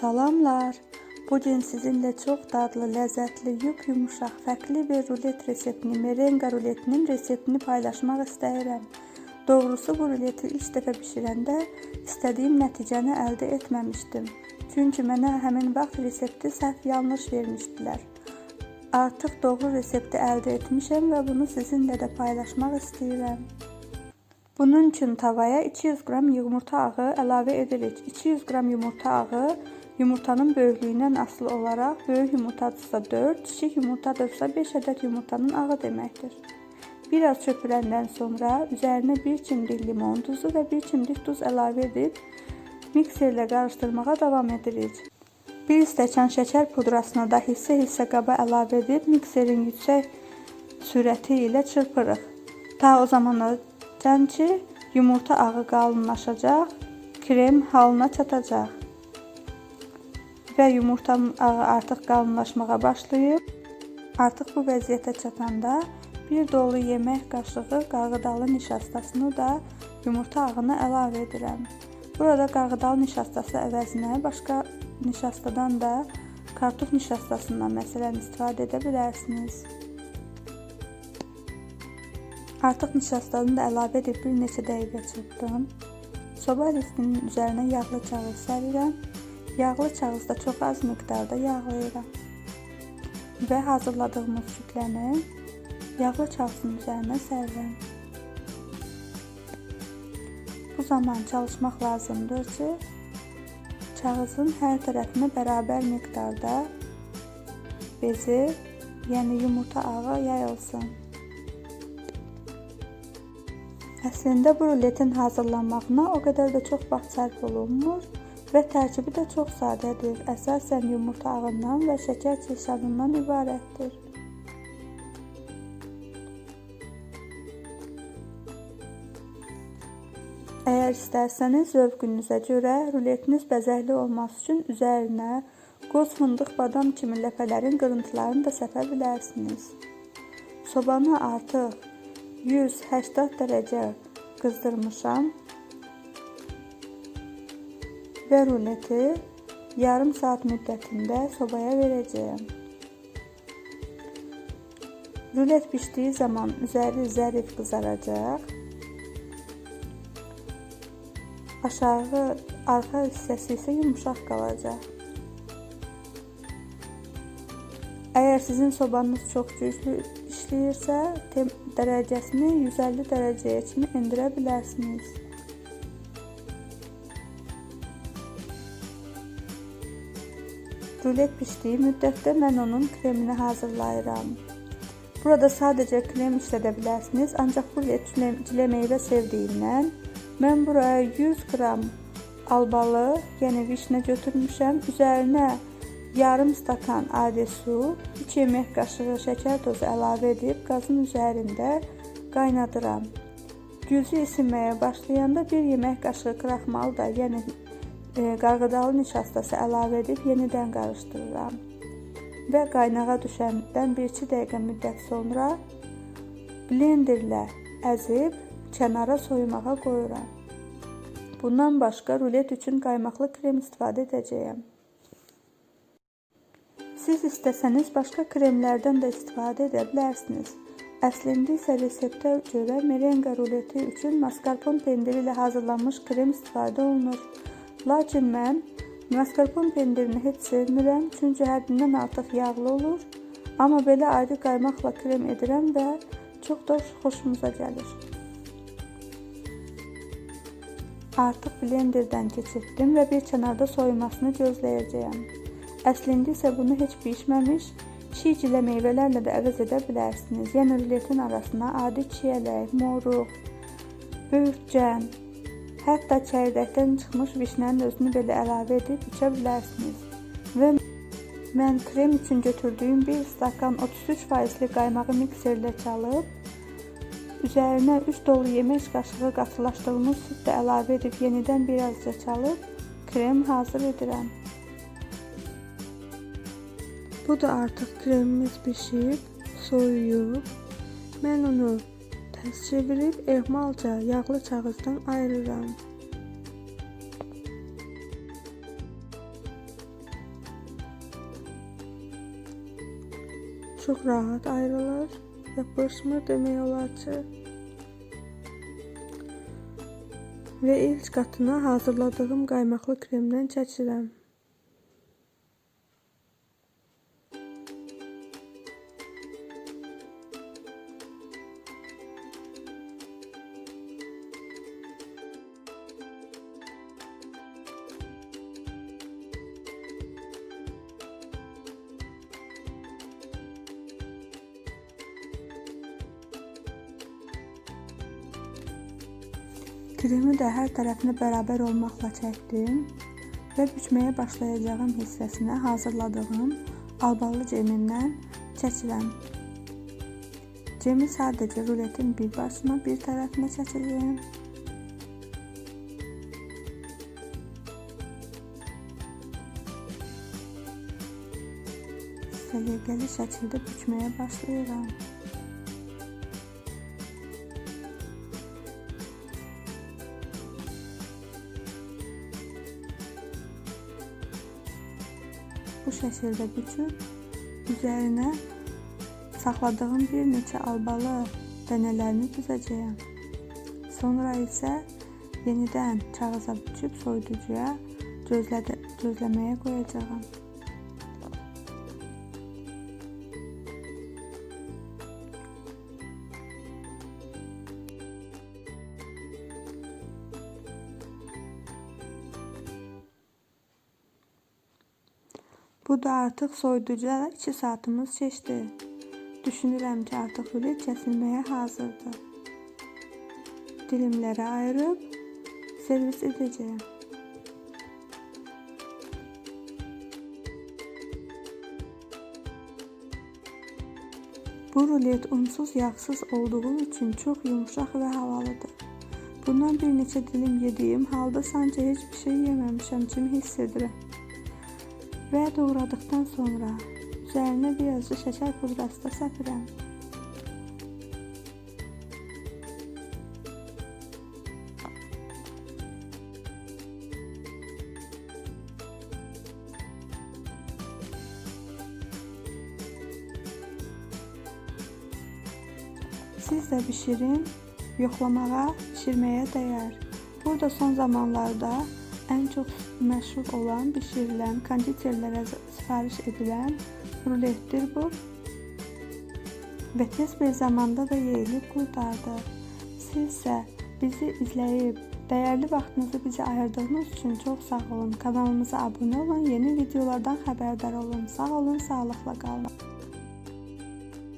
Salamlar. Bugün sizinle çok tatlı, lezzetli, yup yumuşak, farklı bir rulet reseptini, merenga ruletinin reseptini paylaşmak isterim. Doğrusu bu ruleti ilk defa pişirəndə istədiyim nəticəni əldə etməmişdim. Çünki mənə həmin vaxt resepti səhv yanlış vermişdilər. Artıq doğru resepti əldə etmişəm və bunu sizinlə də paylaşmaq istəyirəm. Bunun üçün tavaya 200 qram yumurta ağı əlavə edirik. 200 qram yumurta ağı yumurtanın böyüklüyündən asılı olaraq böyük yumurtadırsa 4, kiçik yumurtadırsa 5 ədəd yumurtanın ağı deməkdir. Biraz çöpürəndən sonra üzərinə 1 çimdik limon tuzu və 1 çimdik duz əlavə edib mikserlə qarışdırmağa davam edirik. 1 stəkan şəkər pudrasını da hissə-hissə qaba əlavə edib mikserin yüksək sürəti ilə çırpırıq. Ta o zamana can ki yumurta ağı qalınlaşacaq, krem halına çatacaq. Və yumurtanın ağı artıq qalınlaşmağa başlayıb. Artıq bu vəziyyətə çatanda bir dolu yemək qaşığı qarğıdalı nişastasını da yumurta ağına əlavə edirəm. Burada qarğıdalı nişastası əvəzinə başqa nişastadan da kartof nişastasından məsələn istifadə edə bilərsiniz. Artıq nişastanı da əlavə edib bir neçə dəqiqə çırpdım. Soba diskinin üzərinə yağlı kağız sərirəm. Yağlı kağızda çox az miqdarda yağlayıram. Və hazırladığımız kütləni yağlı kağızın üzərinə sərirəm. Bu zaman çalışmaq lazımdır ki, kağızın hər tərəfinə bərabər miqdarda bezi, yəni yumurta ağı yayılsın. Əslində bu ruletin hazırlanmağına o qədər də çox vaxt sərf olunmur və tərkibi də çox sadədir. Əsasən yumurta ağından və şəkər çeşadından ibarətdir. Əgər istərsəniz zövqünüzə görə ruletiniz bəzəkli olması üçün üzərinə qoz fındıq badam kimi ləpələrin qırıntılarını da səpə bilərsiniz. Sobanı artıq 180 dərəcə qızdırmışam və ruleti yarım saat müddətində sobaya verəcəyəm. Rulet pişdiyi zaman üzəri zərif qızaracaq. Aşağı arxa hissəsi isə yumuşaq qalacaq. Əgər sizin sobanız çox güclü işləyirsə, dərəcəsini 150 dərəcəyə kimi endirə bilərsiniz. Rulet pişdiyi müddətdə mən onun kremini hazırlayıram. Burada sadəcə krem işlədə bilərsiniz, ancaq bu gilə meyvə sevdiyimdən Mən buraya 100 qram albalı, yəni vişnə götürmüşəm. Üzərinə yarım stakan adi su, 2 yemək qaşığı şəkər tozu əlavə edib qazın üzərində qaynadıram. Gücü isinməyə başlayanda 1 yemək qaşığı kraxmal da, yəni e, qarğıdalı nişastası əlavə edib yenidən qarışdırıram. Və qaynağa düşəndən 1-2 dəqiqə müddət sonra blenderlə əzib kənara soyumağa qoyuram. Bundan başqa rulet üçün qaymaqlı krem istifadə edəcəyəm. Siz istəsəniz başqa kremlərdən də istifadə edə bilərsiniz. Əslində isə reseptə görə merenga ruleti üçün mascarpone pendiri ilə hazırlanmış krem istifadə olunur. Lakin mən mascarpone pendirini heç sevmirəm, çünki həddindən artıq yağlı olur. Amma belə ayrı qaymaqla krem edirəm və çox da xoşumuza gəlir. Artıq blenderdən keçirtdim və bir kənarda soyumasını gözləyəcəyəm. Əslində isə bunu heç bişməmiş çiğ gilə meyvələrlə də əvəz edə bilərsiniz. Yəni ruletin arasına adi çiyələk, moruq, böyürtcən, hətta çəyirdəkdən çıxmış vişnənin özünü belə əlavə edib içə bilərsiniz. Və mən krem üçün götürdüyüm 1 stakan 33%li qaymağı mikserlə çalıb Üzərinə 3 dolu yemək qaşığı qatılaşdırılmış süd də əlavə edib yenidən birazca çalıb krem hazır edirəm. Bu da artık kremimiz pişib, soyuyub. Mən onu təz çevirib ehmalca yağlı kağızdan ayırıram. Çox rahat ayrılır, yapışmır demək olar ki. Və ilk qatına hazırladığım qaymaqlı kremdən çəkirəm. Kremi də hər tərəfinə bərabər olmaqla çəkdim və bükməyə başlayacağım hissəsinə hazırladığım albalı cemindən çəkirəm. Cemi sadəcə ruletin bir başına bir tərəfinə çəkəcəyəm. Səliqəli şəkildə bükməyə başlayıram. Şəkildə büküb üzərinə saxladığım bir neçə albalı dənələrini düzəcəyəm. Sonra isə yenidən kağıza büküb soyuducuya gözləməyə qoyacağam. Bu da artıq soyuducuya 2 saatimiz keçdi. Düşünürəm ki, artıq rulet kəsilməyə hazırdır. Dilimlərə ayırıb servis edəcəyəm. Bu rulet unsuz, yağsız olduğu için çok yumuşak ve havalıdır. Bundan bir neçə dilim yediyim halda sanki hiçbir şey yeməmişəm kimi hiss edirəm. Və doğradıktan sonra üzərinə birazcık şəkər pudrası da səpirəm. Siz də bişirin, yoxlamağa, bişirməyə dəyər. Burada son zamanlarda ən çox məşhur olan, bişirilən, konditerlərə sifariş edilən ruletdir bu. Və tez bir zamanda da yeyilib qurtardı. Siz isə bizi izləyib, dəyərli vaxtınızı bizə ayırdığınız üçün çox sağ olun. Kanalımıza abunə olun, yeni videolardan xəbərdar olun. Sağ olun, sağlıqla qalın.